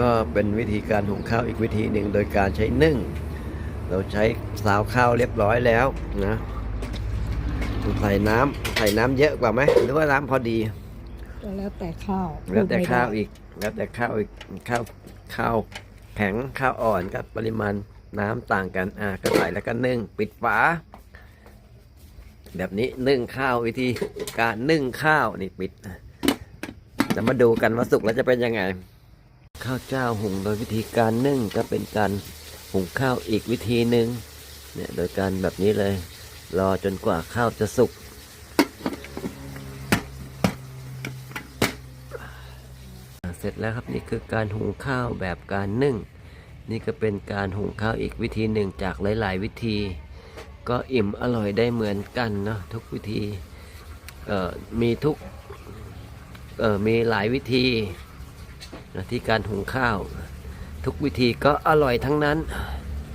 ก็เป็นวิธีการหุงข้าวอีกวิธีหนึ่งโดยการใช้นึ่ง เราใช้สาวข้าวเรียบร้อยแล้วนะใส่น้ำใส่น้ำเยอะกว่าไหมหรือว่าน้ำพอดีก็แล้วแต่ข้าวแล้วแต่พูดไม่ได้ข้าวอีกแล้วแต่ข้าวอีกข้าวข้าวแข็งข้าวอ่อนก็ปริมาณน้ำต่างกันอะก็ใส่แล้วก็นึ่งปิดฝาแบบนี้นึ่งข้าววิธีการนึ่งข้าวนี่ปิดจะมาดูกันว่าสุกแล้วจะเป็นยังไง ข้าวเจ้าหุงโดยวิธีการนึ่งก็เป็นการหุงข้าวอีกวิธีหนึ่งเนี่ยโดยการแบบนี้เลย รอจนกว่าข้าวจะสุกเสร็จแล้วครับนี่คือการหุงข้าวแบบการนึ่ง นี่ก็เป็นการหุงข้าวอีกวิธีหนึ่งจากหลาย ๆ วิธี ก็อิ่มอร่อยได้เหมือนกันเนาะทุกวิธีมีทุกมีหลายวิธี ที่การหุงข้าว ทุกวิธีก็อร่อยทั้งนั้น